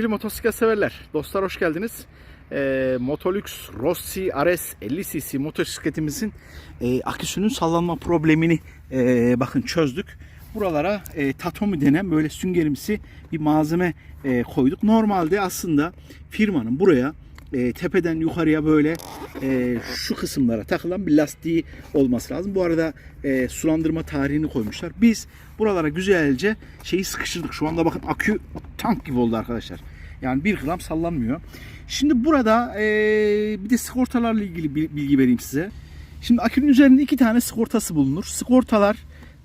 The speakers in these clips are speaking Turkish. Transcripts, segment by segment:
Sevgili motosiklet severler, dostlar hoş geldiniz. Ee, Motolux Rossi RS 50 cc motosikletimizin e, aküsünün sallanma problemini e, bakın çözdük. Buralara e, Tatomi denen böyle süngerimsi bir malzeme e, koyduk. Normalde aslında firmanın buraya e, tepeden yukarıya böyle e, şu kısımlara takılan bir lastiği olması lazım. Bu arada e, sulandırma tarihini koymuşlar. Biz buralara güzelce şeyi sıkıştırdık. Şu anda bakın akü tank gibi oldu arkadaşlar. Yani bir gram sallanmıyor. Şimdi burada e, bir de sigortalarla ilgili bilgi vereyim size. Şimdi akünün üzerinde iki tane sigortası bulunur. Sigortalar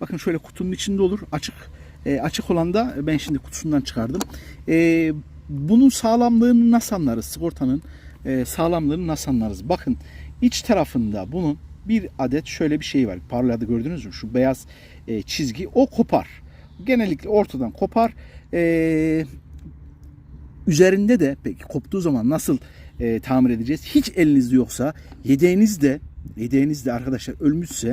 bakın şöyle kutunun içinde olur. Açık e, açık olan da ben şimdi kutusundan çıkardım. E, bunun sağlamlığını nasıl anlarız? Sigortanın e, sağlamlığını nasıl anlarız? Bakın iç tarafında bunun bir adet şöyle bir şey var. Parladı gördünüz mü? Şu beyaz e, çizgi o kopar. Genellikle ortadan kopar. E, üzerinde de peki koptuğu zaman nasıl e, tamir edeceğiz? Hiç elinizde yoksa yedeğinizde yedeğinizde arkadaşlar ölmüşse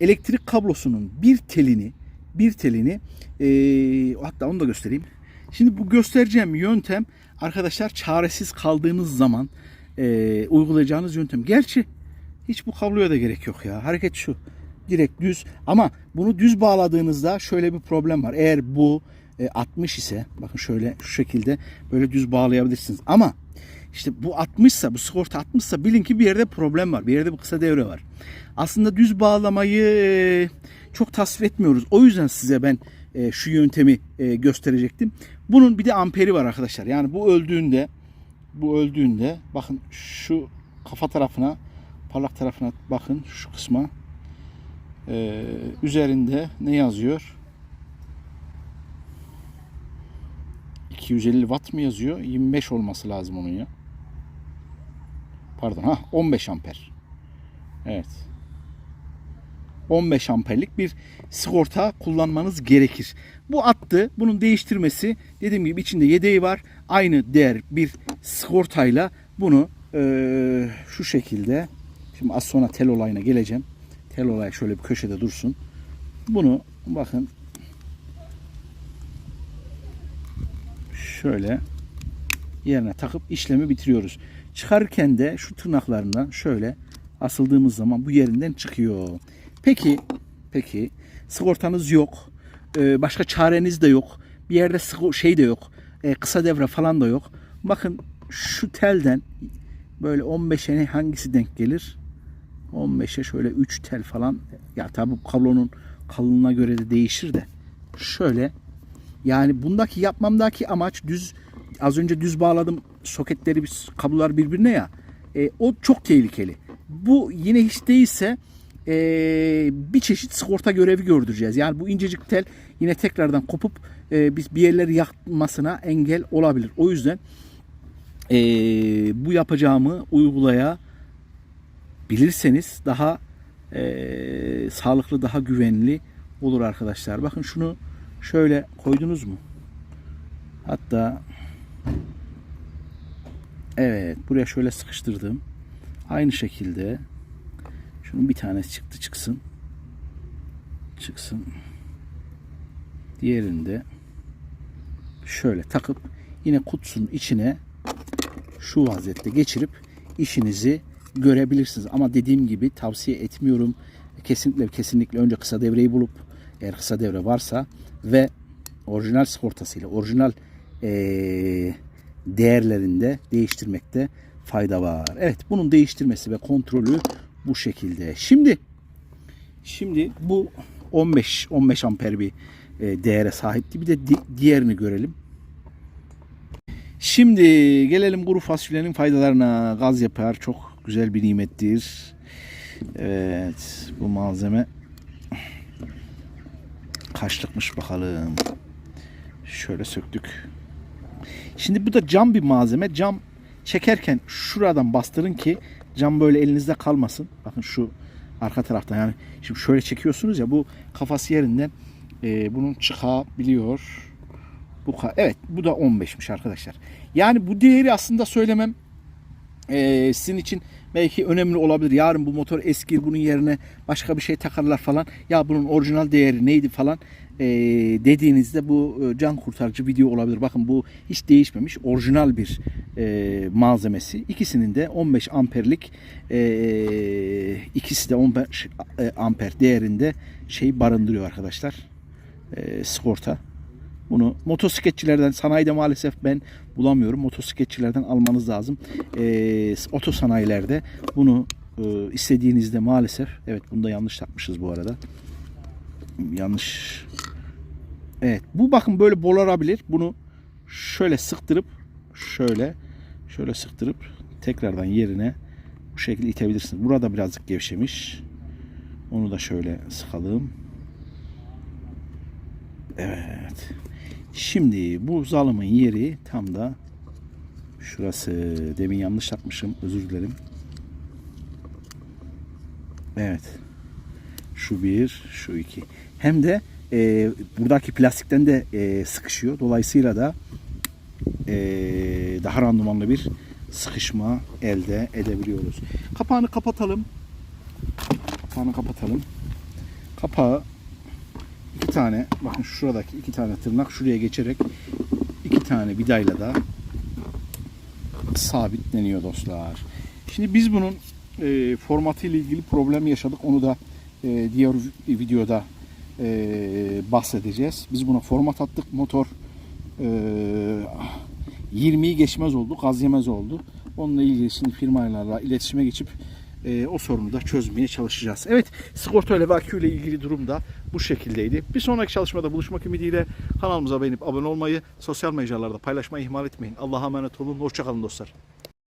elektrik kablosunun bir telini bir telini e, hatta onu da göstereyim. Şimdi bu göstereceğim yöntem arkadaşlar çaresiz kaldığınız zaman e, uygulayacağınız yöntem. Gerçi hiç bu kabloya da gerek yok ya. Hareket şu. Direkt düz. Ama bunu düz bağladığınızda şöyle bir problem var. Eğer bu e, 60 ise bakın şöyle şu şekilde böyle düz bağlayabilirsiniz. Ama işte bu 60 ise bu sigorta 60 ise bilin ki bir yerde problem var. Bir yerde bir kısa devre var. Aslında düz bağlamayı e, çok tasvir etmiyoruz. O yüzden size ben e, şu yöntemi e, gösterecektim. Bunun bir de amperi var arkadaşlar. Yani bu öldüğünde bu öldüğünde bakın şu kafa tarafına parlak tarafına bakın şu kısma e, üzerinde ne yazıyor? 250 watt mı yazıyor? 25 olması lazım onun ya. Pardon ha 15 amper. Evet. 15 amperlik bir sigorta kullanmanız gerekir. Bu attı. Bunun değiştirmesi dediğim gibi içinde yedeği var. Aynı değer bir sigortayla bunu eee, şu şekilde şimdi az sonra tel olayına geleceğim. Tel olay şöyle bir köşede dursun. Bunu bakın şöyle yerine takıp işlemi bitiriyoruz. Çıkarırken de şu tırnaklarından şöyle asıldığımız zaman bu yerinden çıkıyor. Peki, peki sigortanız yok, ee, başka çareniz de yok, bir yerde şey de yok, ee, kısa devre falan da yok. Bakın şu telden böyle 15'e ne- hangisi denk gelir? 15'e şöyle 3 tel falan. Ya tabi kablonun kalınlığına göre de değişir de. Şöyle yani bundaki yapmamdaki amaç düz az önce düz bağladım soketleri kablolar birbirine ya. E, o çok tehlikeli. Bu yine hiç değilse e, bir çeşit sigorta görevi gördüreceğiz. Yani bu incecik tel yine tekrardan kopup e, bir yerleri yakmasına engel olabilir. O yüzden e, bu yapacağımı uygulayabilirseniz daha e, sağlıklı, daha güvenli olur arkadaşlar. Bakın şunu şöyle koydunuz mu? Hatta evet buraya şöyle sıkıştırdım. Aynı şekilde şunun bir tanesi çıktı çıksın. Çıksın. Diğerinde şöyle takıp yine kutusunun içine şu vaziyette geçirip işinizi görebilirsiniz. Ama dediğim gibi tavsiye etmiyorum. Kesinlikle kesinlikle önce kısa devreyi bulup eğer kısa devre varsa ve orijinal sigortasıyla orijinal eee, değerlerinde değiştirmekte fayda var. Evet bunun değiştirmesi ve kontrolü bu şekilde. Şimdi şimdi bu 15 15 amper bir e, değere sahipti. Bir de di- diğerini görelim. Şimdi gelelim kuru fasulyenin faydalarına. Gaz yapar. Çok güzel bir nimettir. Evet. Bu malzeme kaçlıkmış bakalım. Şöyle söktük. Şimdi bu da cam bir malzeme. Cam çekerken şuradan bastırın ki cam böyle elinizde kalmasın. Bakın şu arka taraftan yani şimdi şöyle çekiyorsunuz ya bu kafası yerinden e, bunun çıkabiliyor. Bu evet bu da 15'miş arkadaşlar. Yani bu değeri aslında söylemem e, sizin için belki önemli olabilir. Yarın bu motor eski bunun yerine başka bir şey takarlar falan. Ya bunun orijinal değeri neydi falan. e, dediğinizde bu e, can kurtarıcı video olabilir. Bakın bu hiç değişmemiş. Orijinal bir e, malzemesi. İkisinin de 15 amperlik e, ikisi de 15 e, amper değerinde şey barındırıyor arkadaşlar. E, skorta. Bunu motosikletçilerden sanayide maalesef ben bulamıyorum. Motosikletçilerden almanız lazım. E, oto sanayilerde bunu e, istediğinizde maalesef evet bunda yanlış takmışız bu arada. Yanlış. Evet bu bakın böyle bolarabilir. Bunu şöyle sıktırıp şöyle şöyle sıktırıp tekrardan yerine bu şekilde itebilirsiniz. Burada birazcık gevşemiş. Onu da şöyle sıkalım. Evet. Şimdi bu zalımın yeri tam da şurası. Demin yanlış takmışım. Özür dilerim. Evet. Şu bir, şu iki. Hem de e, buradaki plastikten de e, sıkışıyor. Dolayısıyla da e, daha randımanlı bir sıkışma elde edebiliyoruz. Kapağını kapatalım. Kapağını kapatalım. Kapağı iki tane bakın şuradaki iki tane tırnak şuraya geçerek iki tane vidayla da sabitleniyor dostlar. Şimdi biz bunun e, formatı ile ilgili problem yaşadık. Onu da e, diğer videoda e, bahsedeceğiz. Biz buna format attık. Motor e, 20'yi geçmez oldu. Gaz yemez oldu. Onunla ilgili şimdi firmalarla iletişime geçip e, o sorunu da çözmeye çalışacağız. Evet, sigortayla ve akü ile ilgili durum da bu şekildeydi. Bir sonraki çalışmada buluşmak ümidiyle kanalımıza beğenip abone olmayı, sosyal mecralarda paylaşmayı ihmal etmeyin. Allah'a emanet olun. Hoşçakalın dostlar.